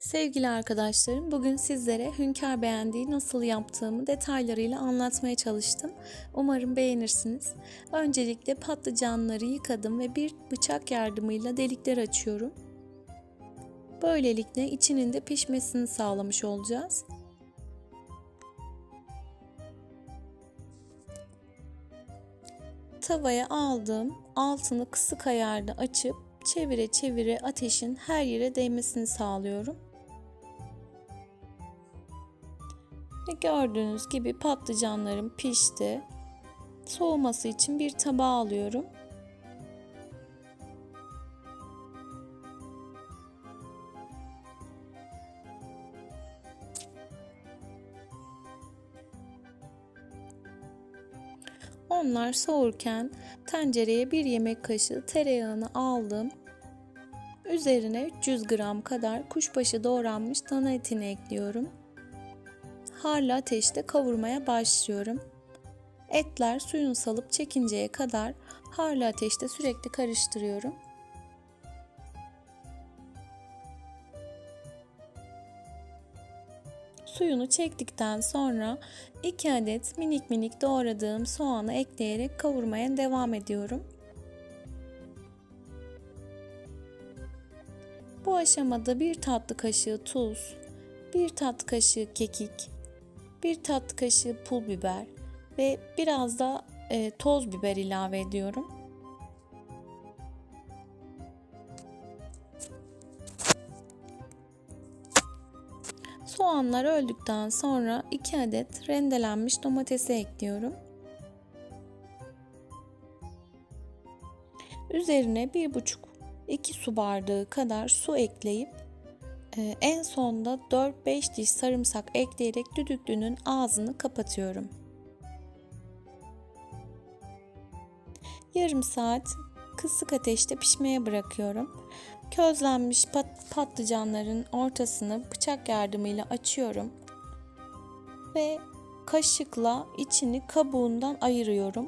Sevgili arkadaşlarım, bugün sizlere hünkâr beğendiği nasıl yaptığımı detaylarıyla anlatmaya çalıştım. Umarım beğenirsiniz. Öncelikle patlıcanları yıkadım ve bir bıçak yardımıyla delikler açıyorum. Böylelikle içinin de pişmesini sağlamış olacağız. Tavaya aldım, altını kısık ayarda açıp çevire çevire ateşin her yere değmesini sağlıyorum. Ve gördüğünüz gibi patlıcanlarım pişti. Soğuması için bir tabağa alıyorum. Onlar soğurken tencereye bir yemek kaşığı tereyağını aldım. Üzerine 300 gram kadar kuşbaşı doğranmış dana etini ekliyorum. Harlı ateşte kavurmaya başlıyorum. Etler suyunu salıp çekinceye kadar harlı ateşte sürekli karıştırıyorum. Suyunu çektikten sonra 2 adet minik minik doğradığım soğanı ekleyerek kavurmaya devam ediyorum. Bu aşamada bir tatlı kaşığı tuz, bir tatlı kaşığı kekik, bir tatlı kaşığı pul biber ve biraz da e, toz biber ilave ediyorum. Soğanlar öldükten sonra 2 adet rendelenmiş domatesi ekliyorum. Üzerine 1,5-2 su bardağı kadar su ekleyip en sonda 4-5 diş sarımsak ekleyerek düdüklünün ağzını kapatıyorum. Yarım saat kısık ateşte pişmeye bırakıyorum. Közlenmiş pat- patlıcanların ortasını bıçak yardımıyla açıyorum ve kaşıkla içini kabuğundan ayırıyorum.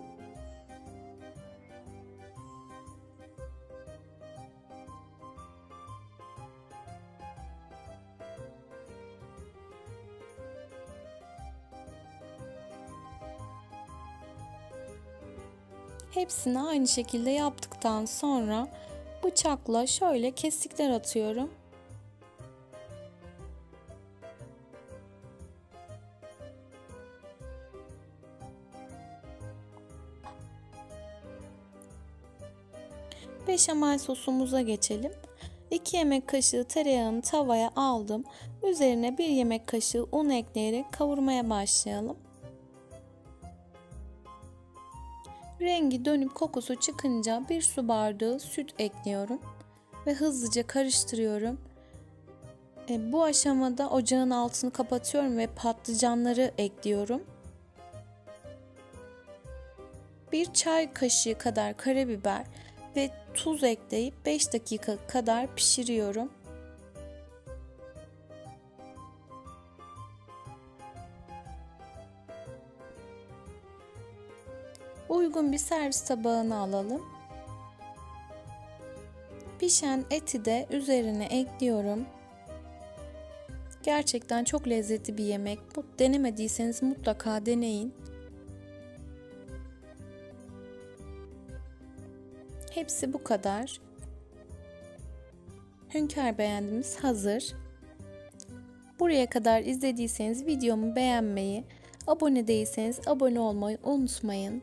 Hepsini aynı şekilde yaptıktan sonra bıçakla şöyle kesikler atıyorum. Beşamel sosumuza geçelim. 2 yemek kaşığı tereyağını tavaya aldım. Üzerine 1 yemek kaşığı un ekleyerek kavurmaya başlayalım. Rengi dönüp kokusu çıkınca bir su bardağı süt ekliyorum ve hızlıca karıştırıyorum. E, bu aşamada ocağın altını kapatıyorum ve patlıcanları ekliyorum. Bir çay kaşığı kadar karabiber ve tuz ekleyip 5 dakika kadar pişiriyorum. Uygun bir servis tabağına alalım. Pişen eti de üzerine ekliyorum. Gerçekten çok lezzetli bir yemek. Bu denemediyseniz mutlaka deneyin. Hepsi bu kadar. Hünkar beğendimiz hazır. Buraya kadar izlediyseniz videomu beğenmeyi, abone değilseniz abone olmayı unutmayın.